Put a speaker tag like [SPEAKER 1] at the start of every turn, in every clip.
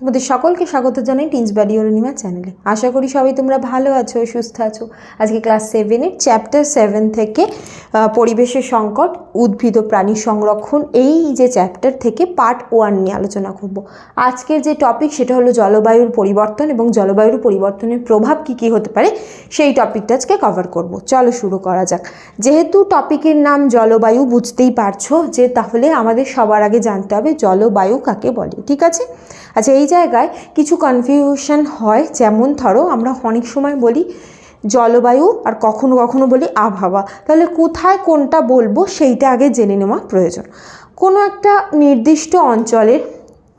[SPEAKER 1] তোমাদের সকলকে স্বাগত জানাই টিন্স বাড়ি অরুণিমা চ্যানেলে আশা করি সবাই তোমরা ভালো আছো, সুস্থ আছো। আজকে ক্লাস সেভেনের চ্যাপ্টার সেভেন থেকে পরিবেশের সংকট, উদ্ভিদ ও প্রাণী সংরক্ষণ এই যে চ্যাপ্টার থেকে পার্ট ওয়ান নিয়ে আলোচনা করব। আজকের যে টপিক সেটা হলো জলবায়ুর পরিবর্তন এবং জলবায়ুর পরিবর্তনের প্রভাব কী কী হতে পারে, সেই টপিকটা আজকে কভার করব। চলো শুরু করা যাক। যেহেতু টপিকের নাম জলবায়ু, বুঝতেই পারছ যে তাহলে আমাদের সবার আগে জানতে হবে জলবায়ু কাকে বলে, ঠিক আছে? আচ্ছা এই জায়গায় কিছু কনফিউশন হয়। যেমন ধরো, আমরা অনেক সময় বলি জলবায়ু আর কখনো কখনো বলি আবহাওয়া। তাহলে কোথায় কোনটা বলব সেইটা আগে জেনে নেওয়া প্রয়োজন। কোনো একটা নির্দিষ্ট অঞ্চলের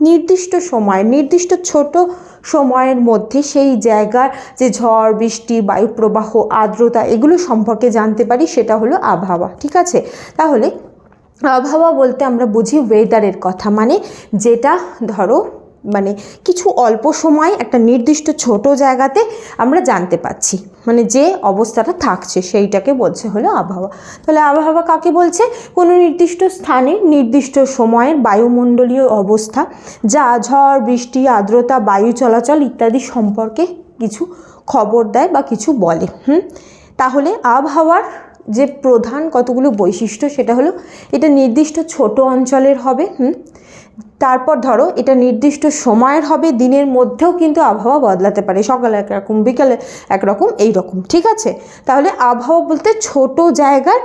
[SPEAKER 1] নির্দিষ্ট সময়, নির্দিষ্ট ছোট সময়ের মধ্যে সেই জায়গার যে ঝড়, বৃষ্টি, বায়ুপ্রবাহ, আর্দ্রতা, এগুলো সম্পর্কে জানতে পারি, সেটা হলো আবহাওয়া। ঠিক আছে? তাহলে আবহাওয়া বলতে আমরা বুঝি ওয়েদারের কথা। মানে যেটা ধরো মানে কিছু অল্প সময় একটা নির্দিষ্ট ছোট জায়গাতে আমরা জানতে পাচ্ছি মানে যে অবস্থাটা থাকছে সেইটাকে বলছে হলো আবহাওয়া। তাহলে আবহাওয়া কাকে বলছে? কোনো নির্দিষ্ট স্থানে নির্দিষ্ট সময়ের বায়ুমণ্ডলীয় অবস্থা যা ঝড়, বৃষ্টি, আর্দ্রতা, বায়ু চলাচল ইত্যাদি সম্পর্কে কিছু খবর দেয় বা কিছু বলে। হুম? তাহলে আবহাওয়ার যে প্রধান কতগুলো বৈশিষ্ট্য সেটা হলো এটা নির্দিষ্ট ছোট অঞ্চলের হবে। হুম? তারপর ধরো এটা নির্দিষ্ট সময়ের হবে, দিনের মধ্যেও কিন্তু আবহাওয়া বদলাতে পারে। সকালে একরকম বিকালে একরকম এই রকম, ঠিক আছে? তাহলে আবহাওয়া বলতে ছোট জায়গার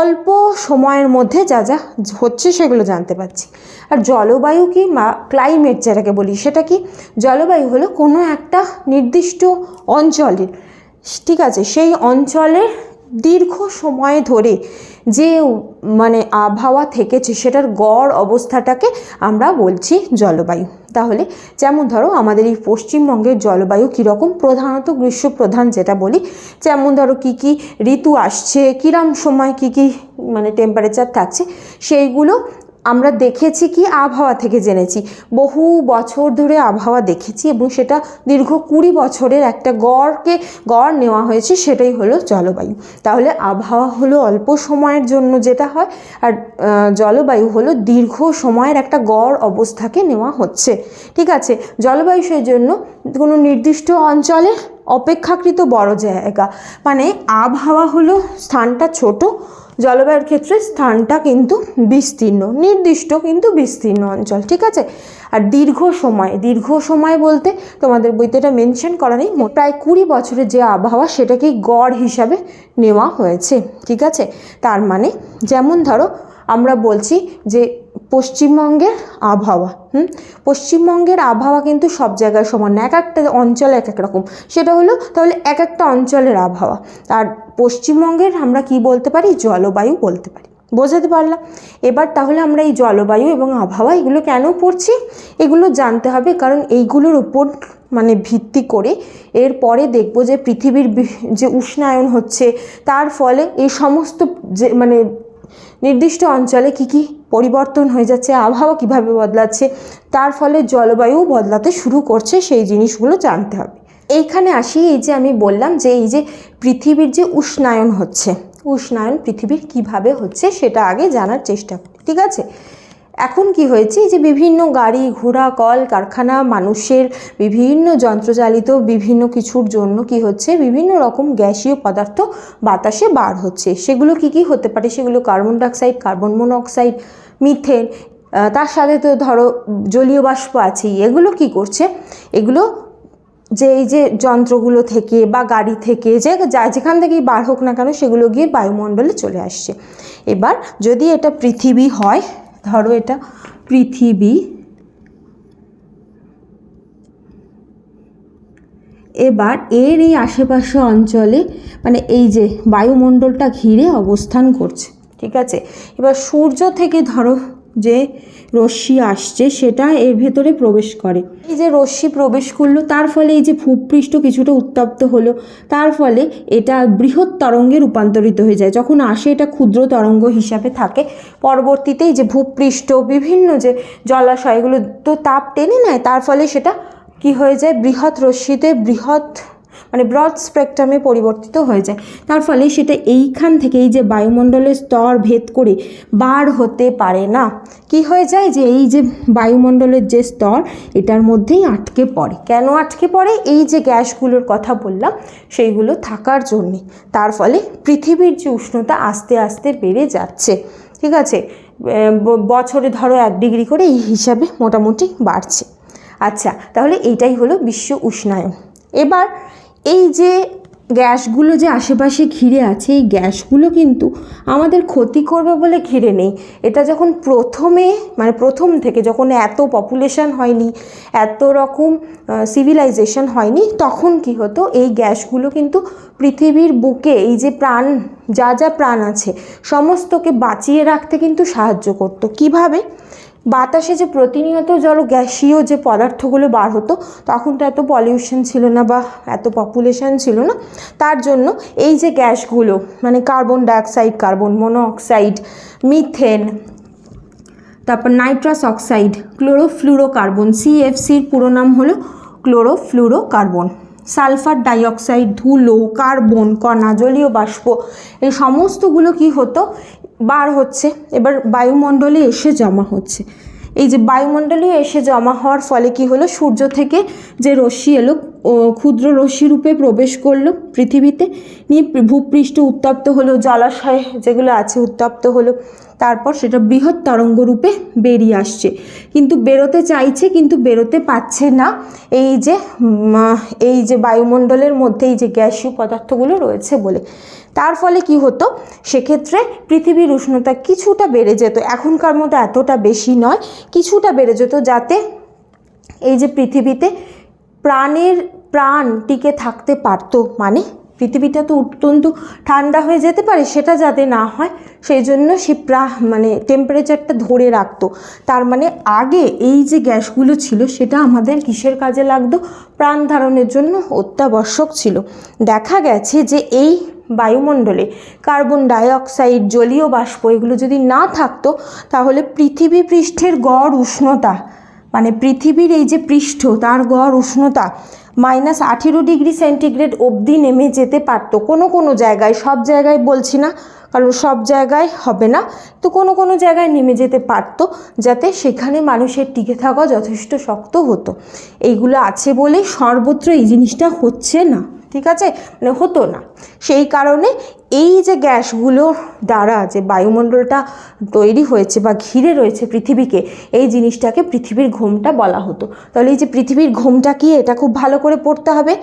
[SPEAKER 1] অল্প সময়ের মধ্যে যা যা হচ্ছে সেগুলো জানতে পারছি। আর জলবায়ু কি মা ক্লাইমেট যেটাকে বলি, সেটা কি? জলবায়ু হলো কোনো একটা নির্দিষ্ট অঞ্চলের, ঠিক আছে? সেই অঞ্চলের দীর্ঘ সময় ধরে যে মানে আবহাওয়া থেকেছে, সেটার গড় অবস্থাটাকে আমরা বলছি জলবায়ু। তাহলে যেমন ধরো, আমাদের এই পশ্চিমবঙ্গের জলবায়ু কীরকম? প্রধানত গ্রীষ্মপ্রধান যেটা বলি, যেমন ধরো, কি কি ঋতু আসছে, কীরম সময় কি কি মানে টেম্পারেচার থাকছে, সেইগুলো আমরা দেখেছি কি আবহাওয়া থেকে জেনেছি। বহু বছর ধরে আবহাওয়া দেখেছি এবং সেটা দীর্ঘ কুড়ি বছরের একটা গড়কে, গড় নেওয়া হয়েছে, সেটাই হলো জলবায়ু। তাহলে আবহাওয়া হলো অল্প সময়ের জন্য যেটা হয়, আর জলবায়ু হলো দীর্ঘ সময়ের একটা গড় অবস্থাকে নেওয়া হচ্ছে। ঠিক আছে, জলবায়ু সেই জন্য কোনো নির্দিষ্ট অঞ্চলে অপেক্ষাকৃত বড় জায়গা। মানে আবহাওয়া হলো স্থানটা ছোট জলবায়ুর ক্ষেত্রে স্থানটা কিন্তু বিস্তীর্ণ, নির্দিষ্ট কিন্তু বিস্তীর্ণ অঞ্চল, ঠিক আছে? আর দীর্ঘ সময় দীর্ঘ সময় বলতে তোমাদের বইতে এটা মেনশন করা নেই প্রায় কুড়ি বছরের যে আবহাওয়া সেটাকেই গড় হিসাবে নেওয়া হয়েছে, ঠিক আছে? তার মানে যেমন ধরো আমরা বলছি যে পশ্চিমবঙ্গের আবহাওয়া, হুম? পশ্চিমবঙ্গের আবহাওয়া কিন্তু সব জায়গায় সমান এক একটা অঞ্চল এক এক রকম। সেটা হলো তাহলে এক একটা অঞ্চলের আবহাওয়া। আর পশ্চিমবঙ্গের আমরা কি বলতে পারি? জলবায়ু বলতে পারি। বোঝাতে পারলাম? এবার তাহলে আমরা এই জলবায়ু এবং আবহাওয়া এগুলো কেন পড়ছি? এগুলো জানতে হবে, কারণ এইগুলোর উপর মানে ভিত্তি করে এরপরে দেখব যে পৃথিবীর যে উষ্ণায়ন হচ্ছে, তার ফলে এই সমস্ত যে মানে নির্দিষ্ট অঞ্চলে কি কি পরিবর্তন হয়ে যাচ্ছে, আবহাওয়া কীভাবে বদলাচ্ছে, তার ফলে জলবায়ু বদলাতে শুরু করছে, সেই জিনিসগুলো জানতে হবে। এইখানে আসি, এই যে আমি বললাম যে এই যে পৃথিবীর যে উষ্ণায়ন হচ্ছে, উষ্ণায়ন পৃথিবীর কীভাবে হচ্ছে সেটা আগে জানার চেষ্টা করি, ঠিক আছে? এখন কি হয়েছে? যে বিভিন্ন গাড়ি, ঘোড়া, কল, কারখানা, মানুষের বিভিন্ন যন্ত্রচালিত বিভিন্ন কিছুর জন্য কি হচ্ছে? বিভিন্ন রকম গ্যাসীয় পদার্থ বাতাসে বার হচ্ছে। সেগুলো কি কি হতে পারে? সেগুলো carbon dioxide, carbon monoxide, methane তার সাথে তো ধরো জলীয় বাষ্প আছেই। এগুলো কি করছে? এগুলো যে এই যে যন্ত্রগুলো থেকে বা গাড়ি থেকে যে যা- যেখান থেকেই বার হোক না কেন, সেগুলো গিয়ে বায়ুমণ্ডলে চলে আসছে। এবার যদি এটা পৃথিবী হয় ধরো এটা পৃথিবী। এবার এর এই আশেপাশে অঞ্চলে মানে এই যে বায়ুমণ্ডলটা ঘিরে অবস্থান করছে, ঠিক আছে? এবার সূর্য থেকে ধরো যে রশ্মি আসছে, সেটা এর ভেতরে প্রবেশ করে। এই যে রশ্মি প্রবেশ করল, তার ফলে এই যে ভূপৃষ্ঠ কিছুটা উত্তপ্ত হলো, তার ফলে এটা বৃহৎ তরঙ্গে রূপান্তরিত হয়ে যায়। যখন আসে, এটা ক্ষুদ্র তরঙ্গ হিসাবে থাকে। পরবর্তীতে এই যে ভূপৃষ্ঠ, বিভিন্ন যে জলাশয়গুলো, তো তাপ টেনে নেয়, তার ফলে সেটা কি হয়ে যায়? বৃহৎ রশ্মিতে বৃহৎ মানে ব্রড স্পেকট্রামে পরিবর্তিত হয়ে যায়। তার ফলে সেটা এইখান থেকে এই যে বায়ুমণ্ডলের স্তর ভেদ করে বার হতে পারে না। কি হয়ে যায় যে এই যে বায়ুমণ্ডলের যে স্তর, এটার মধ্যেই আটকে পড়ে। কেন আটকে পড়ে? এই যে গ্যাসগুলোর কথা বললাম, সেইগুলো থাকার জন্যে। তার ফলে পৃথিবীর যে উষ্ণতা আস্তে আস্তে বেড়ে যাচ্ছে। ঠিক আছে? বছরে ধরো এক ডিগ্রি করে এই হিসাবে মোটামুটি বাড়ছে। আচ্ছা তাহলে এইটাই হলো বিশ্ব উষ্ণায়ন। এবার এই যে গ্যাসগুলো যে আশেপাশে ঘিরে আছে, এই গ্যাসগুলো কিন্তু আমাদের ক্ষতি করবে বলে ঘিরে নেই। এটা যখন প্রথমে মানে প্রথম থেকে যখন এত পপুলেশন হয়নি, এত রকম সিভিলাইজেশন হয়নি, তখন কি হতো? এই গ্যাসগুলো কিন্তু পৃথিবীর বুকে এই যে প্রাণ, যা যা প্রাণ আছে, সমস্তকে বাঁচিয়ে রাখতে কিন্তু সাহায্য করতো। কীভাবে? বাতাসে যে প্রতিনিয়ত জল গ্যাসীয় যে পদার্থগুলো বার হতো, তখন তো এত পলিউশন ছিল না বা এত পপুলেশন ছিল না। তার জন্য এই যে গ্যাসগুলো মানে carbon dioxide carbon monoxide methane তারপর নাইট্রাস অক্সাইড ক্লোরোফ্লুরোকার্বন সিএফসির পুরো নাম হলো ক্লোরোফ্লুরোকার্বন সালফার ডাইঅক্সাইড ধুলো কার্বন কণা, জলীয় বাষ্প, এই সমস্তগুলো কি হতো? বার হচ্ছে, এবার বায়ুমণ্ডলে এসে জমা হচ্ছে। এই যে বায়ুমণ্ডলে এসে জমা হওয়ার ফলে কি হলো? সূর্য থেকে যে রশ্মি এলো ক্ষুদ্র রশ্মি রূপে প্রবেশ করল পৃথিবীতে। নিয়ে ভূপৃষ্ঠ উত্তপ্ত হলো, জলাশয় যেগুলো আছে উত্তপ্ত হলো। তারপর সেটা বৃহৎ তরঙ্গ রূপে বেরিয়ে আসছে। কিন্তু বেরোতে চাইছে, কিন্তু বেরোতে পারছে না। এই যে এই যে বায়ুমণ্ডলের মধ্যে এই যে গ্যাসীয় পদার্থগুলো রয়েছে বলে। তার ফলে কি হতো? সেক্ষেত্রে পৃথিবীর উষ্ণতা কিছুটা বেড়ে যেত। এখনকার মতো এতটা বেশি নয়, কিছুটা বেড়ে যেত যাতে এই যে পৃথিবীতে প্রাণের প্রাণ টিকে থাকতে পারতো মানে পৃথিবীটা তো অত্যন্ত ঠান্ডা হয়ে যেতে পারে, সেটা যাতে না হয়, সেই জন্য সে প্রা মানে টেম্পারেচারটা ধরে রাখতো। তার মানে আগে এই যে গ্যাসগুলো ছিল, সেটা আমাদের কিসের কাজে লাগতো? প্রাণ ধারণের জন্য অত্যাবশ্যক ছিল। দেখা গেছে যে এই বায়ুমণ্ডলে কার্বন ডাইঅক্সাইড, জলীয় বাষ্প, এগুলো যদি না থাকতো, তাহলে পৃথিবী পৃষ্ঠের গড় উষ্ণতা মানে পৃথিবীর এই যে পৃষ্ঠ, তার গড় উষ্ণতা মাইনাস আঠেরো ডিগ্রি সেন্টিগ্রেড অবধি নেমে যেতে পারতো। কোনো কোনো জায়গায়, সব জায়গায় বলছি না, কারণ সব জায়গায় হবে না, তো কোনো কোনো জায়গায় নেমে যেতে পারতো, যাতে সেখানে মানুষের টিকে থাকা যথেষ্ট শক্ত হতো। এইগুলো আছে বলে সর্বত্র এই জিনিসটা হচ্ছে না, ঠিক আছে? মানে হতো না। সেই কারণে এই যে গ্যাসগুলোর দ্বারা যে বায়ুমণ্ডলটা তৈরি হয়েছে বা ঘিরে রয়েছে পৃথিবীকে, এই জিনিসটাকে পৃথিবীর ঘোমটা বলা হতো। তাহলে এই যে পৃথিবীর ঘোমটা কি, এটা খুব ভালো করে পড়তে হবে?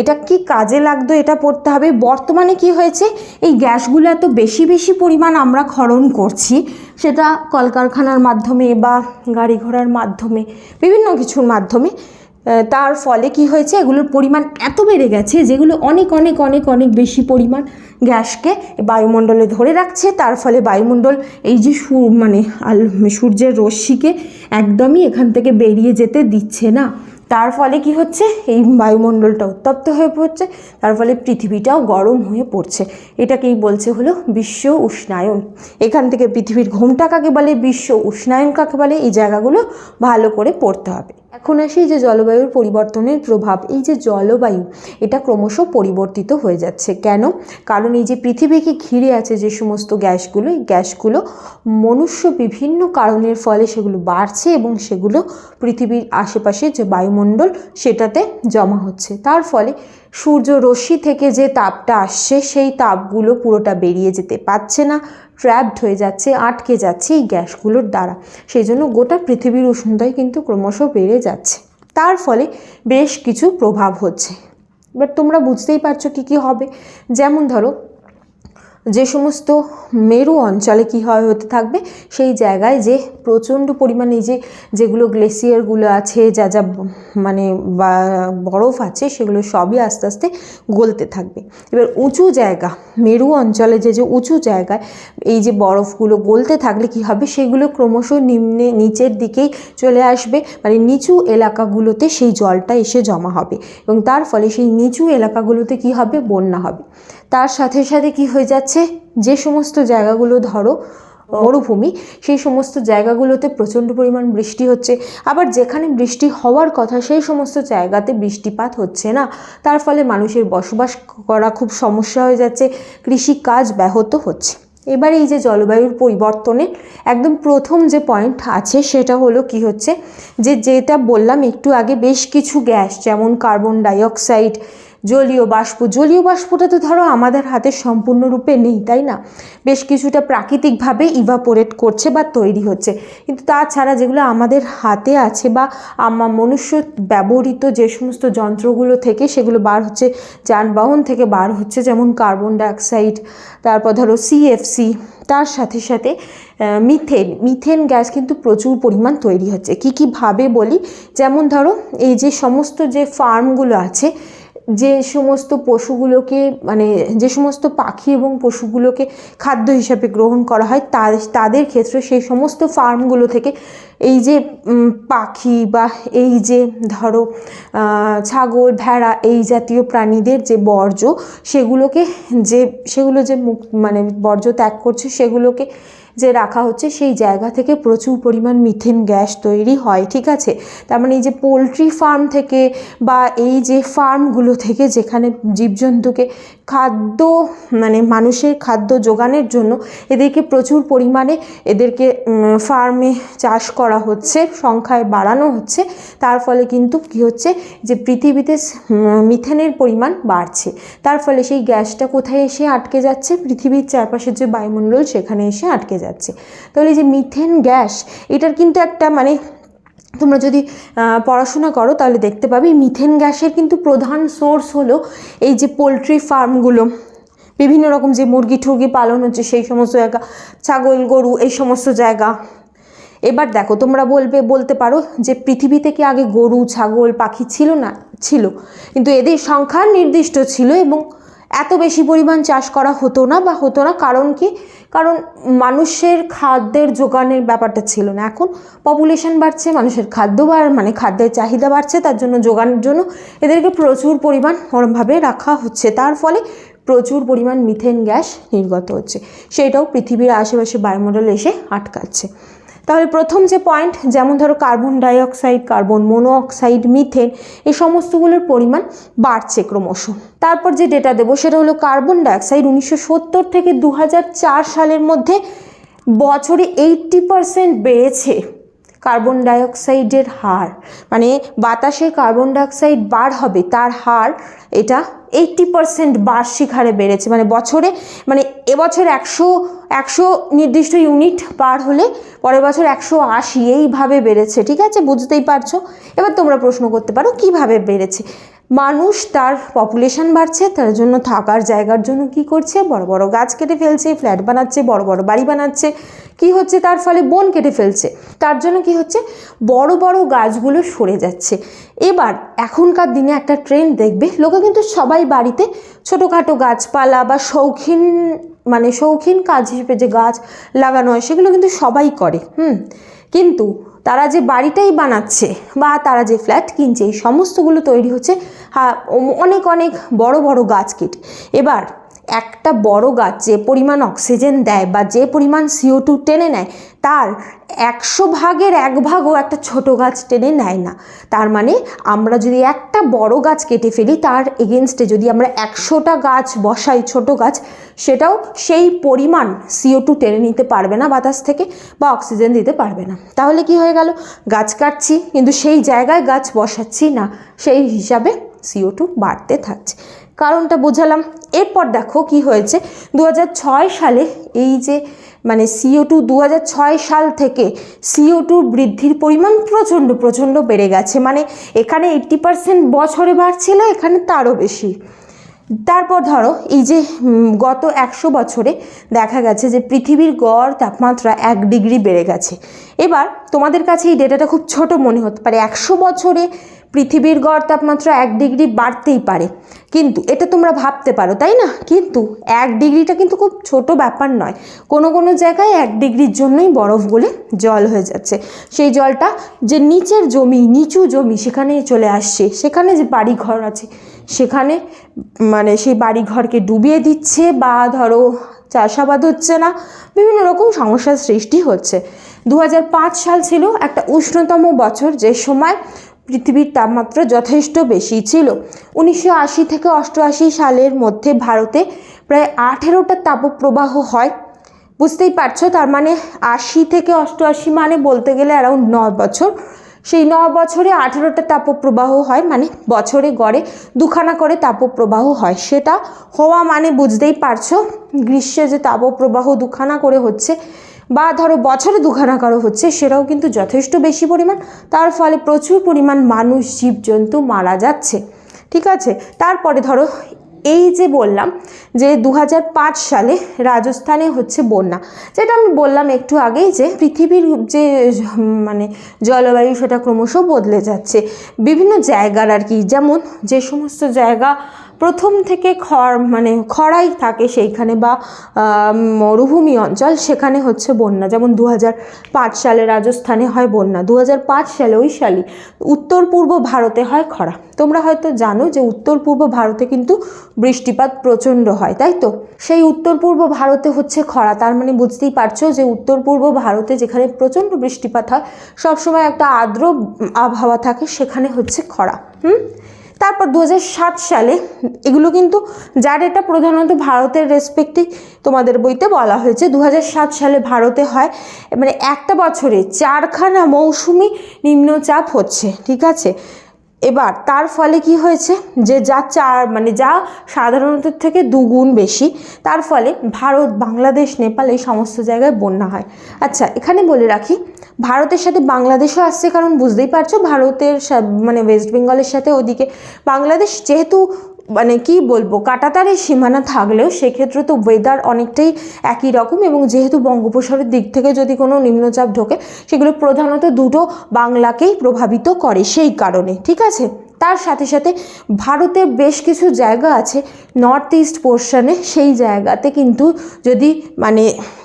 [SPEAKER 1] এটা কি কাজে লাগতো, এটা পড়তে হবে? বর্তমানে কি হয়েছে? এই গ্যাসগুলো এত বেশি বেশি পরিমাণ আমরা ক্ষরণ করছি, সেটা কলকারখানার মাধ্যমে বা গাড়ি ঘোড়ার মাধ্যমে, বিভিন্ন কিছুর মাধ্যমে। তার ফলে কি হয়েছে? এগুলোর পরিমাণ এত বেড়ে গেছে যেগুলো অনেক অনেক অনেক অনেক বেশি পরিমাণ গ্যাসকে বায়ুমণ্ডলে ধরে রাখছে। তার ফলে বায়ুমণ্ডল এই যে মানে আল, সূর্যের রশ্মিকে একদমই এখান থেকে বেরিয়ে যেতে দিচ্ছে না। তার ফলে কি হচ্ছে? এই বায়ুমণ্ডলটা উত্তপ্ত হয়ে পড়ছে। তার ফলে পৃথিবীটাও গরম হয়ে পড়ছে। এটাকেই বলছে হলো বিশ্ব উষ্ণায়ন। এখান থেকে পৃথিবীর ঘোমটা কাকে বলে বিশ্ব উষ্ণায়ন কাকে বলে? এই জায়গাগুলো ভালো করে পড়তে হবে। এখন আসি যে জলবায়ুর পরিবর্তনের প্রভাব। এই যে জলবায়ু, এটা ক্রমশ পরিবর্তিত হয়ে যাচ্ছে। কেন? কারণ এই যে পৃথিবীকে ঘিরে আছে যে সমস্ত গ্যাসগুলো, এই গ্যাসগুলো মনুষ্য বিভিন্ন কারণের ফলে সেগুলো বাড়ছে এবং সেগুলো পৃথিবীর আশেপাশে যে বায়ুমণ্ডল, সেটাতে জমা হচ্ছে। তার ফলে সূর্য রশ্মি থেকে যে তাপটা আসছে, সেই তাপগুলো পুরোটা বেরিয়ে যেতে পারছে না। ট্র্যাপড হয়ে যাচ্ছে, আটকে যাচ্ছে এই গ্যাসগুলোর দ্বারা। সেই জন্য গোটা পৃথিবীর উষ্ণতাই কিন্তু ক্রমশ বেড়ে যাচ্ছে। তার ফলে বেশ কিছু প্রভাব হচ্ছে। এবার তোমরা বুঝতেই পারছ কি কি হবে। যেমন ধরো যে সমস্ত মেরু অঞ্চলে কী হয় হতে থাকবে, সেই জায়গায় যে প্রচণ্ড পরিমাণে যে যেগুলো গ্লেসিয়ারগুলো আছে, যা যা মানে বা বরফ আছে, সেগুলো সবই আস্তে আস্তে গলতে থাকবে। এবার উঁচু জায়গা, মেরু অঞ্চলে যে যে উঁচু জায়গায় এই যে বরফগুলো গলতে থাকলে কি হবে, সেগুলো ক্রমশ নিম্নে নিচের দিকেই চলে আসবে মানে নিচু এলাকাগুলোতে সেই জলটা এসে জমা হবে এবং তার ফলে সেই নিচু এলাকাগুলোতে কি হবে, বন্যা হবে। তার সাথে সাথে কি হয়ে যাচ্ছে? যে সমস্ত জায়গাগুলো ধরো, মরুভূমি, সেই সমস্ত জায়গাগুলোতে প্রচণ্ড পরিমাণ বৃষ্টি হচ্ছে। আবার যেখানে বৃষ্টি হওয়ার কথা, সেই সমস্ত জায়গাতে বৃষ্টিপাত হচ্ছে না। তার ফলে মানুষের বসবাস করা খুব সমস্যা হয়ে যাচ্ছে। কৃষিকাজ ব্যাহত হচ্ছে। এবার এই যে জলবায়ুর পরিবর্তনের একদম প্রথম যে পয়েন্ট আছে, সেটা হলো কি হচ্ছে? যে যেটা বললাম, একটু আগে বেশ কিছু গ্যাস, যেমন কার্বন ডাইঅক্সাইড জলীয় বাষ্প। জলীয় বাষ্পটা তো ধরো আমাদের হাতে সম্পূর্ণরূপে নেই, তাই না? বেশ কিছুটা প্রাকৃতিকভাবে ইভাপোরেট করছে বা তৈরি হচ্ছে। কিন্তু তাছাড়া যেগুলো আমাদের হাতে আছে বা আমার মনুষ্য ব্যবহৃত যে সমস্ত যন্ত্রগুলো থেকে সেগুলো বার হচ্ছে, যানবাহন থেকে বার হচ্ছে, যেমন কার্বন ডাইঅক্সাইড তারপর ধরো সিএফসি তার সাথে সাথে মিথেন মিথেন গ্যাস কিন্তু প্রচুর পরিমাণ তৈরি হচ্ছে। কী কীভাবে বলি? যেমন ধরো এই যে সমস্ত যে ফার্মগুলো আছে যে সমস্ত পশুগুলোকে মানে যে সমস্ত পাখি এবং পশুগুলোকে খাদ্য হিসাবে গ্রহণ করা হয় তাদের ক্ষেত্রে সেই সমস্ত ফার্মগুলো থেকে এই যে পাখি বা এই যে, ধরো ছাগল, ভেড়া, এই জাতীয় প্রাণীদের যে বর্জ্য, সেগুলোকে যে, সেগুলো যে মুক মানে বর্জ্য ত্যাগ করছে, সেগুলোকে যে রাখা হচ্ছে সেই জায়গা থেকে প্রচুর পরিমাণ মিথেন গ্যাস তৈরি হয়, ঠিক আছে? তার মানে এই যে পোলট্রি ফার্ম থেকে বা এই যে ফার্মগুলো থেকে যেখানে জীবজন্তুকে খাদ্য মানে মানুষের খাদ্য যোগানের জন্য এদেরকে প্রচুর পরিমাণে এদেরকে ফার্মে চাষ করা হচ্ছে, সংখ্যায় বাড়ানো হচ্ছে। তার ফলে কিন্তু কী হচ্ছে যে পৃথিবীতে মিথেনের পরিমাণ বাড়ছে। তার ফলে সেই গ্যাসটা কোথায় এসে আটকে যাচ্ছে? পৃথিবীর চারপাশের যে বায়ুমণ্ডল সেখানে এসে আটকে যাচ্ছে। তাহলে যে মিথেন গ্যাস, এটার কিন্তু একটা মানে তোমরা যদি পড়াশোনা করো তাহলে দেখতে পাবে মিথেন গ্যাসের কিন্তু প্রধান সোর্স হলো এই যে পোলট্রি ফার্মগুলো বিভিন্ন রকম যে মুরগি ঠুরগি পালন হচ্ছে সেই সমস্ত জায়গা, ছাগল, গরু এই সমস্ত জায়গা। এবার দেখো, তোমরা বলবে, বলতে পারো যে পৃথিবীতে কি আগে গরু, ছাগল, পাখি ছিল না? ছিল। কিন্তু এদের সংখ্যা নির্দিষ্ট ছিল এবং এত বেশি পরিমাণ চাষ করা হতো না বা হতো না, কারণ কি? কারণ মানুষের খাদ্যের যোগানের ব্যাপারটা ছিল না। এখন পপুলেশন বাড়ছে, মানুষের খাদ্য বাড় মানে খাদ্যের চাহিদা বাড়ছে, তার জন্য যোগানের জন্য এদেরকে প্রচুর পরিমাণ ওরমভাবে রাখা হচ্ছে। তার ফলে প্রচুর পরিমাণ মিথেন গ্যাস নির্গত হচ্ছে। সেটাও পৃথিবীর আশেপাশে বায়ুমণ্ডলে এসে আটকাচ্ছে। তাহলে প্রথম যে পয়েন্ট যেমন ধরো carbon dioxide carbon monoxide methane এই সমস্তগুলোর পরিমাণ বাড়ছে ক্রমশ। তারপর যে ডেটা দেবো সেটা হলো কার্বন ডাইঅক্সাইড উনিশশো সত্তর থেকে দু হাজার চার সালের মধ্যে বছরে এইটটি পারসেন্ট বেড়েছে। কার্বন ডাইঅক্সাইডের হার। মানে বাতাসে কার্বন ডাইঅক্সাইড বার হবে, তার হার এটা এইট্টি পারসেন্ট বার্ষিক হারে বেড়েছে। মানে বছরে মানে এবছর একশো একশো নির্দিষ্ট ইউনিট পার হলে পরের বছর একশো আশি, এইভাবে বেড়েছে, ঠিক আছে? বুঝতেই পারছ? এবার তোমরা প্রশ্ন করতে পারো, কীভাবে বেড়েছে? মানুষ তার পপুলেশন বাড়ছে, তার জন্য থাকার জায়গার জন্য কি করছে? বড় বড় গাছ কেটে ফেলছে ফ্ল্যাট বানাচ্ছে, বড় বড় বাড়ি বানাচ্ছে। কি হচ্ছে? তার ফলে বন কেটে ফেলছে। তার জন্য কি হচ্ছে? বড় বড় গাছগুলো সরে যাচ্ছে। এবার এখনকার দিনে একটা ট্রেন্ড দেখবে, লোকে কিন্তু সবাই বাড়িতে ছোটোখাটো গাছপালা বা শৌখিন মানে শৌখিন কাজ হিসেবে যে গাছ লাগানো হয়, সেগুলো কিন্তু সবাই করে, হুম? কিন্তু তারা যে বাড়িটাই বানাচ্ছে বা তারা যে ফ্ল্যাট কিনছে, এই সমস্তগুলো তৈরি হচ্ছে অনেক অনেক বড় বড় গাছ কেটে। এবার একটা বড় গাছ যে পরিমাণ অক্সিজেন দেয় বা যে পরিমাণ সিও টু টেনে নেয়, তার একশো ভাগের এক ভাগও একটা ছোট গাছ টেনে নেয় না। তার মানে আমরা যদি একটা বড় গাছ কেটে ফেলি, তার এগেনস্টে যদি আমরা একশোটা গাছ বসাই ছোট গাছ, সেটাও সেই পরিমাণ সিও টু টেনে নিতে পারবে না বাতাস থেকে বা অক্সিজেন দিতে পারবে না। তাহলে কি হয়ে গেল? গাছ কাটছি, কিন্তু সেই জায়গায় গাছ বসাচ্ছি না, সেই হিসাবে সিও টু বাড়তে থাকছে। কারণটা বোঝালাম। এরপর দেখো কি হয়েছে? দু হাজার ছয় সালে এই যে মানে সিও টু দু হাজার ছয় সাল থেকে সিও টু বৃদ্ধির পরিমাণ প্রচণ্ড প্রচণ্ড বেড়ে গেছে। মানে এখানে এইট্টি পার্সেন্ট বছরে বাড়ছিল, এখানে তারও বেশি। তারপর ধরো, এই যে গত একশো বছরে দেখা গেছে যে পৃথিবীর গড় তাপমাত্রা এক ডিগ্রি বেড়ে গেছে। এবার তোমাদের কাছে এই ডেটাটা খুব ছোট মনে হতে পারে, একশো বছরে পৃথিবীর গড় তাপমাত্রা এক ডিগ্রি বাড়তেই পারে। কিন্তু এটা তোমরা ভাবতে পারো, তাই না? কিন্তু এক ডিগ্রিটা কিন্তু খুব ছোট ব্যাপার নয়। কোনো কোনো জায়গায় এক ডিগ্রির জন্যই বরফ গলে জল হয়ে যাচ্ছে। সেই জলটা যে নিচের জমি, নিচু জমি সেখানে চলে আসছে। সেখানে যে বাড়ি ঘর আছে, সেখানে মানে সেই বাড়ি ঘরকে ডুবিয়ে দিচ্ছে বা ধরো চাষাবাদ হচ্ছে না, বিভিন্ন রকম সমস্যার সৃষ্টি হচ্ছে। দু হাজার পাঁচ সাল ছিল একটা উষ্ণতম বছর, যে সময় পৃথিবীর তাপমাত্রা যথেষ্ট বেশি ছিল। উনিশশো আশি থেকে অষ্টআশি সালের মধ্যে ভারতে প্রায় আঠেরোটা তাপপ্রবাহ হয়। বুঝতেই পারছ, তার মানে আশি থেকে অষ্টআশি মানে বলতে গেলে অ্যারাউন্ড নয় বছর। সেই ন বছরে আঠেরোটা তাপপ্রবাহ হয় মানে বছরে গড়ে দুখানা করে তাপপ্রবাহ হয়। সেটা হওয়া মানে বুঝতেই পারছ, গ্রীষ্মে যে তাপপ্রবাহ দুখানা করে হচ্ছে বা ধরো বছরে দুখানা করে হচ্ছে সেটাও কিন্তু যথেষ্ট বেশি পরিমাণ। তার ফলে প্রচুর পরিমাণ মানুষ, জীবজন্তু মারা যাচ্ছে। ঠিক আছে? তারপরে ধরো, এই যে বললাম যে দু হাজার পাঁচ সালে রাজস্থানে হচ্ছে বন্যা। যেটা আমি বললাম একটু আগেই যে, পৃথিবীর যে মানে জলবায়ু সেটা ক্রমশ বদলে যাচ্ছে। বিভিন্ন জায়গার আর কি, যেমন যে সমস্ত জায়গা প্রথম থেকে খড় মানে খরাই থাকে সেইখানে বা মরুভূমি অঞ্চল সেখানে হচ্ছে বন্যা। যেমন দু সালে রাজস্থানে হয় বন্যা দু হাজার পাঁচ সালে ওই সালই। উত্তর পূর্ব ভারতে হয় খরা। তোমরা হয়তো জানো যে উত্তর পূর্ব ভারতে কিন্তু বৃষ্টিপাত প্রচণ্ড হয়, তাই তো? সেই উত্তর পূর্ব ভারতে হচ্ছে খরা। তার মানে বুঝতেই পারছ যে উত্তর পূর্ব ভারতে যেখানে প্রচণ্ড বৃষ্টিপাত হয়, সবসময় একটা আর্দ্র আবহাওয়া থাকে সেখানে হচ্ছে খরা। হুম? তারপর দু হাজার সাত সালে এগুলো কিন্তু যার এটা প্রধানত ভারতের রেসপেক্টে তোমাদের বইতে বলা হয়েছে। দু হাজার সাত সালে ভারতে হয় মানে একটা বছরে চারখানা মৌসুমি নিম্নচাপ হচ্ছে, ঠিক আছে? এবার তার ফলে কি হয়েছে? যে যা চার মানে যা সাধারণত থেকে দুগুণ বেশি, তার ফলে ভারত, বাংলাদেশ, নেপাল এই সমস্ত জায়গায় বন্যা হয়। আচ্ছা এখানে বলে রাখি, ভারতের সাথে বাংলাদেশও আসছে কারণ বুঝতেই পারছ, ভারতের মানে ওয়েস্ট বেঙ্গলের সাথে ওদিকে বাংলাদেশ যেহেতু মানে কি বলব, কাটাতারের সীমানা থাকলেও সেক্ষেত্রে তো ওয়েদার অনেকটাই একই রকম এবং যেহেতু বঙ্গোপসাগরের দিক থেকে যদি কোনো নিম্নচাপ ঢোকে, সেগুলো প্রধানত দুটো বাংলাকেই প্রভাবিত করে সেই কারণে, ঠিক আছে? তার সাথে সাথে ভারতের বেশ কিছু জায়গা আছে নর্থ ইস্ট পোর্শনে সেই জায়গাতে কিন্তু যদি মানে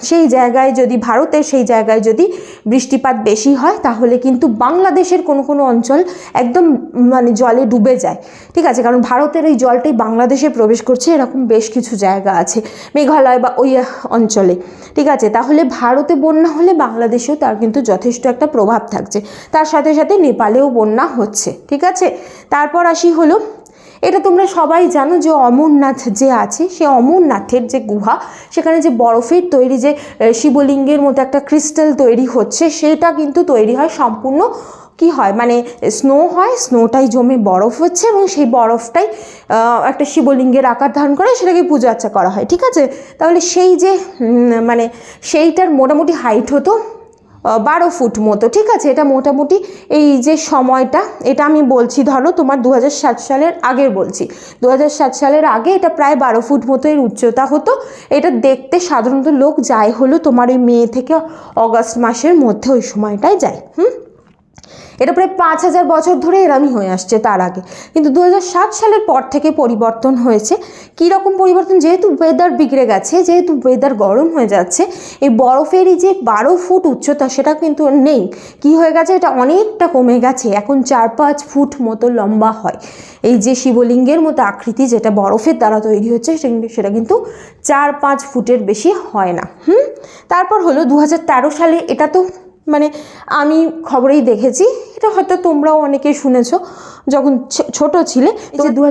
[SPEAKER 1] সেই জায়গায় যদি ভারতের সেই জায়গায় যদি বৃষ্টিপাত বেশি হয়, তাহলে কিন্তু বাংলাদেশের কোনো কোনো অঞ্চল একদম মানে জলে ডুবে যায়। ঠিক আছে, কারণ ভারতের এই জলটাই বাংলাদেশে প্রবেশ করছে, এরকম বেশ কিছু জায়গা আছে, মেঘালয় বা ওই অঞ্চলে। ঠিক আছে, তাহলে ভারতে বন্যা হলে বাংলাদেশেও তার কিন্তু যথেষ্ট একটা প্রভাব থাকছে। তার সাথে সাথে নেপালেও বন্যা হচ্ছে। ঠিক আছে তারপর আসি হলো, এটা তোমরা সবাই জানো যে অমরনাথ যে আছে, সে অমরনাথের যে গুহা, সেখানে যে বরফের তৈরি যে শিবলিঙ্গের মতো একটা ক্রিস্টাল তৈরি হচ্ছে, সেটা কিন্তু তৈরি হয় সম্পূর্ণ কি হয় মানে স্নো হয়, স্নোটাই জমে বরফ হচ্ছে এবং সেই বরফটাই একটা শিবলিঙ্গের আকার ধারণ করে সেটাকে পূজা আর্চা করা হয়, ঠিক আছে? তাহলে সেই যে মানে সেইটার মোটামুটি হাইট হতো বারো ফুট মতো, ঠিক আছে? এটা মোটামুটি এই যে সময়টা, এটা আমি বলছি, ধরো তোমার দু সালের আগের বলছি। দু সালের আগে এটা প্রায় বারো ফুট মতো এর উচ্চতা হতো। এটা দেখতে সাধারণত লোক যায় হলো তোমার ওই মে থেকে অগস্ট মাসের মধ্যে ওই সময়টায় যায়, হুম? এটা প্রায় পাঁচ হাজার বছর ধরে এরামই হয়ে আসছে তার আগে। কিন্তু দু সালের পর থেকে পরিবর্তন হয়েছে। কী রকম পরিবর্তন? যেহেতু ওয়েদার বিগড়ে গেছে, যেহেতু ওয়েদার গরম হয়ে যাচ্ছে, এই বরফেরই যে বারো ফুট উচ্চতা সেটা কিন্তু নেই। কি হয়ে গেছে? এটা অনেকটা কমে গেছে। এখন চার পাঁচ ফুট মতো লম্বা হয়। এই যে শিবলিঙ্গের মতো আকৃতি যেটা বরফের দ্বারা তৈরি হচ্ছে, সেটা সেটা কিন্তু চার পাঁচ ফুটের বেশি হয় না। হুম? তারপর হলো দু হাজার তেরো সালে এটা তো মানে আমি খবরেই দেখেছি। এটা হয়তো তোমরাও অনেকে শুনেছ। যখন ছোট ছিলে তো দু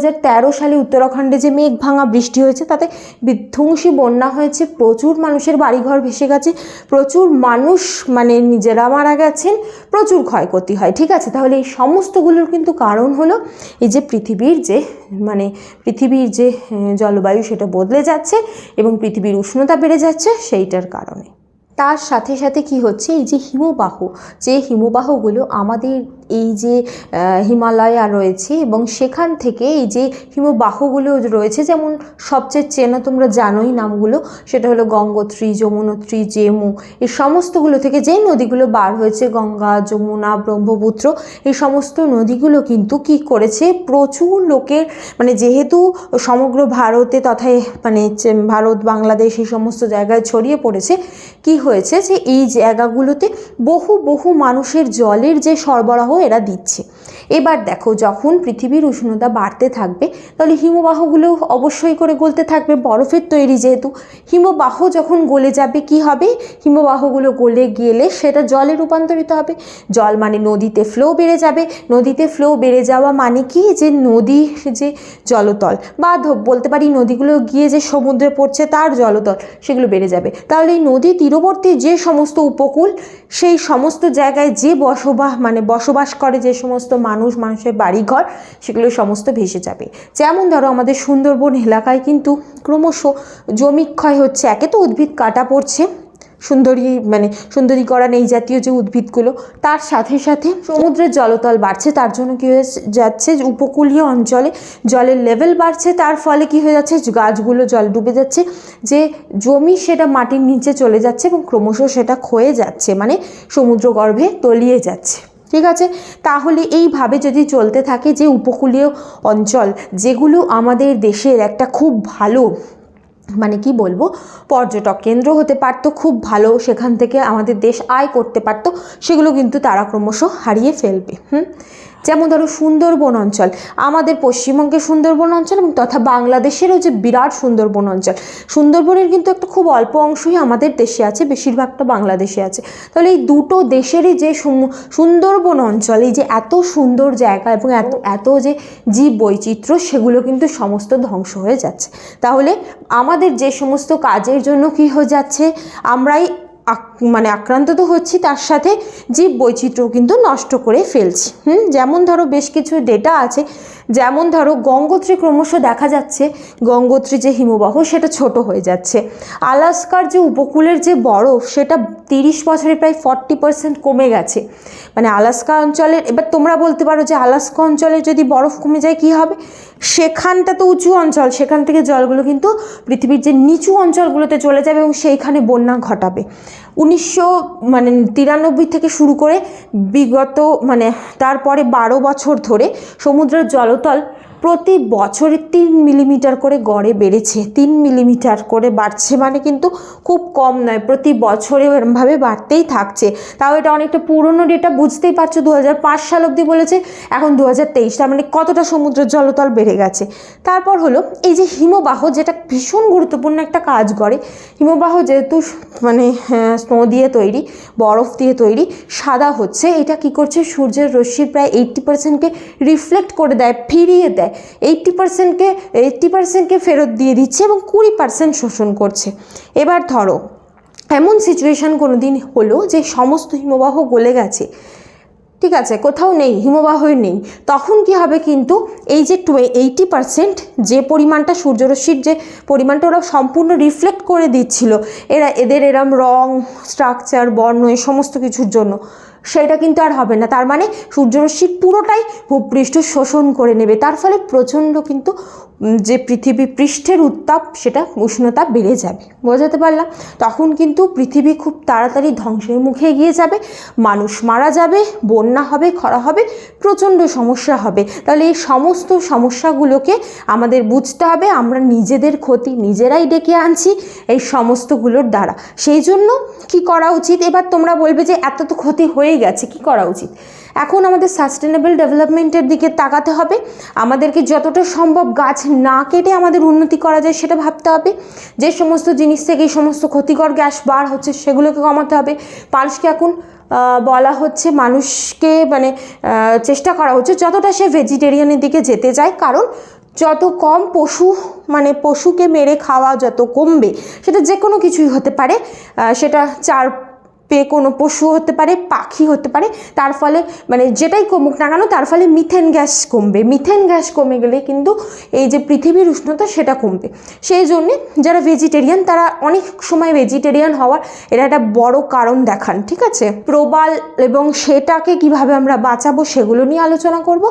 [SPEAKER 1] সালে উত্তরাখণ্ডে যে মেঘ ভাঙা বৃষ্টি হয়েছে তাতে বিধ্বংসী বন্যা হয়েছে প্রচুর মানুষের বাড়িঘর ভেসে গেছে প্রচুর মানুষ মানে নিজেরা মারা গেছেন প্রচুর ক্ষয়ক্ষতি হয় ঠিক আছে? তাহলে এই সমস্তগুলোর কিন্তু কারণ হলো এই যে পৃথিবীর যে মানে পৃথিবীর যে জলবায়ু সেটা বদলে যাচ্ছে এবং পৃথিবীর উষ্ণতা বেড়ে যাচ্ছে সেইটার কারণে। তার সাথে সাথে কি হচ্ছে? এই যে হিমবাহ যে হিমবাহগুলো আমাদের এই যে হিমালয়া রয়েছে এবং সেখান থেকে এই যে হিমবাহগুলো রয়েছে, যেমন সবচেয়ে চেনা তোমরা জানোই নামগুলো, সেটা হলো গঙ্গোত্রী, যমুনোত্রী, জেমু, এই সমস্তগুলো থেকে যে নদীগুলো বার হয়েছে, গঙ্গা, যমুনা, ব্রহ্মপুত্র, এই সমস্ত নদীগুলো কিন্তু কি করেছে? প্রচুর লোকের মানে যেহেতু সমগ্র ভারতে তথা মানে ভারত, বাংলাদেশ এই সমস্ত জায়গায় ছড়িয়ে পড়েছে, কি হয়েছে? যে এই জায়গাগুলোতে বহু বহু মানুষের জলের যে সরবরাহ এরা দিচ্ছে এবার দেখো, যখন পৃথিবীর উষ্ণতা বাড়তে থাকবে, তাহলে হিমবাহগুলো অবশ্যই করে গলতে থাকবে, বরফের তৈরি যেহেতু। হিমবাহ যখন গলে যাবে, কি হবে? হিমবাহগুলো গলে গেলে সেটা জলে রূপান্তরিত হবে। জল মানে নদীতে ফ্লো বেড়ে যাবে। নদীতে ফ্লো বেড়ে যাওয়া মানে কি? যে নদী, যে জলতল বা বলতে পারি নদীগুলো গিয়ে যে সমুদ্রে পড়ছে তার জলতল, সেগুলো বেড়ে যাবে। তাহলে এই নদী তীরবর্তী যে সমস্ত উপকূল, সেই সমস্ত জায়গায় যে বসবাস মানে বসবাস করে যে সমস্ত মানুষ মানুষের বাড়িঘর, সেগুলো সমস্ত ভেসে যাবে। যেমন ধরো আমাদের সুন্দরবন এলাকায় কিন্তু ক্রমশ জমি ক্ষয় হচ্ছে, একে তো উদ্ভিদ কাটা পড়ছে। সুন্দরী মানে সুন্দরীকরণ এই জাতীয় যে উদ্ভিদগুলো, তার সাথে সাথে সমুদ্রের জলতল বাড়ছে, তার জন্য কী হয়ে যাচ্ছে উপকূলীয় অঞ্চলে জলের লেভেল বাড়ছে, তার ফলে কী হয়ে যাচ্ছে গাছগুলো জল ডুবে যাচ্ছে, যে জমি সেটা মাটির নিচে চলে যাচ্ছে এবং ক্রমশ সেটা ক্ষয়ে যাচ্ছে মানে সমুদ্রগর্ভে তলিয়ে যাচ্ছে। ঠিক আছে? তাহলে এইভাবে যদি চলতে থাকে যে উপকূলীয় অঞ্চল, যেগুলো আমাদের দেশের একটা খুব ভালো মানে কি বলব, পর্যটক কেন্দ্র হতে পারতো, খুব ভালো সেখান থেকে আমাদের দেশ আয় করতে পারতো, সেগুলো কিন্তু তারা ক্রমশ হারিয়ে ফেলবে। হুম? যেমন ধরো সুন্দরবন অঞ্চল, আমাদের পশ্চিমবঙ্গের সুন্দরবন অঞ্চল এবং তথা বাংলাদেশেরও যে বিরাট সুন্দরবন অঞ্চল। সুন্দরবনের কিন্তু একটা খুব অল্প অংশই আমাদের দেশে আছে, বেশিরভাগটা বাংলাদেশে আছে। তাহলে এই দুটো দেশেরই যে সুন্দরবন অঞ্চল, এই যে এত সুন্দর জায়গা এবং এত এত যে জীব বৈচিত্র্য সেগুলো কিন্তু সমস্ত ধ্বংস হয়ে যাচ্ছে। তাহলে আমাদের যে সমস্ত কাজের জন্য কি হয়ে যাচ্ছে, আমরাই মানে আক্রান্ত তো হচ্ছি তার সাথে জীব বৈচিত্র্য কিন্তু নষ্ট করে ফেলছি। হুম? যেমন ধরো বেশ কিছু ডেটা আছে যেমন ধরো গঙ্গোত্রী ক্রমশ দেখা যাচ্ছে, গঙ্গোত্রী যে হিমবাহ সেটা ছোট হয়ে যাচ্ছে। আলাস্কার যে উপকূলের যে বরফ সেটা তিরিশ বছরে প্রায় ফর্টি পার্সেন্ট কমে গেছে। মানে আলাস্কা অঞ্চলের, এবার তোমরা বলতে পারো যে আলাস্কা অঞ্চলে যদি বরফ কমে যায় কি হবে? সেখানটা তো উঁচু অঞ্চল, সেখান থেকে জলগুলো কিন্তু পৃথিবীর যে নিচু অঞ্চলগুলোতে চলে যাবে এবং সেইখানে বন্যা ঘটাবে। উনিশশো মানে তিরানব্বই থেকে শুরু করে বিগত মানে তারপরে বারো বছর ধরে সমুদ্রের জলতল প্রতি বছরে তিন মিলিমিটার করে গড়ে বেড়েছে। তিন মিলিমিটার করে বাড়ছে মানে কিন্তু খুব কম নয়, প্রতি বছরে এরমভাবে বাড়তেই থাকছে। তাও এটা অনেকটা পুরনো ডেটা বুঝতেই পারছ দু হাজার পাঁচ সাল অবধি বলেছে, এখন দু হাজার তেইশ, তার মানে কতটা সমুদ্রের জলতল বেড়ে গেছে। তারপর হলো, এই যে হিমবাহ, যেটা ভীষণ গুরুত্বপূর্ণ একটা কাজ করে, হিমবাহ যেহেতু মানে স্নো দিয়ে তৈরি, বরফ দিয়ে তৈরি, সাদা হচ্ছে, এটা কি করছে, সূর্যের রশ্মির প্রায় এইট্টি পার্সেন্টকে রিফ্লেক্ট করে দেয়, ফিরিয়ে দেয়। এইট্টি পার্সেন্টকে এইট্টি পার্সেন্টকে ফেরত দিয়ে দিচ্ছে এবং কুড়ি পার্সেন্ট শোষণ করছে। এবার ধরো, এমন সিচুয়েশান কোনো দিন হলো যে সমস্ত হিমবাহ গলে গেছে। ঠিক আছে, কোথাও নেই, হিমবাহই নেই। তখন কি হবে কিন্তু এই যে টু এইটি পার্সেন্ট যে পরিমাণটা সূর্যরশ্মির যে পরিমাণটা ওরা সম্পূর্ণ রিফ্লেক্ট করে দিচ্ছিল, এরা, এদের এরম রং স্ট্রাকচার বর্ণ, এই সমস্ত কিছুর জন্য। সেটা কিন্তু আর হবে না। তার মানে সূর্যরশ্মি পুরোটাই ভূপৃষ্ঠ শোষণ করে নেবে। তার ফলে প্রচণ্ড কিন্তু যে পৃথিবী পৃষ্ঠের উত্তাপ, সেটা উষ্ণতা বেড়ে যাবে। বোঝাতে পারলাম? তখন কিন্তু পৃথিবী খুব তাড়াতাড়ি ধ্বংসের মুখে এগিয়ে যাবে, মানুষ মারা যাবে, বন্যা হবে, খরা হবে, প্রচণ্ড সমস্যা হবে। তাহলে এই সমস্ত সমস্যাগুলোকে আমাদের বুঝতে হবে, আমরা নিজেদের ক্ষতি নিজেরাই ডেকে আনছি এই সমস্তগুলোর দ্বারা। সেই জন্য কি করা উচিত? এবার তোমরা বলবে যে এত তো ক্ষতি হয়ে গেছে, কি করা উচিত? এখন আমাদের সাস্টেনেবল ডেভেলপমেন্টের দিকে তাকাতে হবে। আমাদেরকে যতটা সম্ভব গাছ না কেটে আমাদের উন্নতি করা যায় সেটা ভাবতে হবে। যে সমস্ত জিনিস থেকে এই সমস্ত ক্ষতিকর গ্যাস বার হচ্ছে সেগুলোকে কমাতে হবে। মানুষকে এখন বলা হচ্ছে মানুষকে মানে চেষ্টা করা হচ্ছে যতটা সে ভেজিটেরিয়ানের দিকে যেতে যায়। কারণ যত কম পশু মানে পশুকে মেরে খাওয়া যত কমবে, সেটা যে কোনো কিছুই হতে পারে। সেটা চার পে কোনো পশু হতে পারে, পাখি হতে পারে, তার ফলে মানে যেটাই কমুক না কেন, তার ফলে মিথেন গ্যাস কমবে। মিথেন গ্যাস কমে গেলে কিন্তু এই যে পৃথিবীর উষ্ণতা সেটা কমবে। সেই জন্যে যারা ভেজিটেরিয়ান তারা অনেক সময় ভেজিটেরিয়ান হওয়ার এটা একটা বড় কারণ দেখান, ঠিক আছে? প্রবাল এবং সেটাকে কীভাবে আমরা বাঁচাবো সেগুলো নিয়ে আলোচনা করব।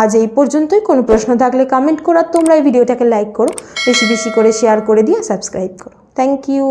[SPEAKER 1] আজ এই পর্যন্তই। কোনো প্রশ্ন থাকলে কমেন্ট করো আর তোমরা এই ভিডিওটাকে লাইক করো। বেশি বেশি করে শেয়ার করে দিয়ে সাবস্ক্রাইব করো। Thank you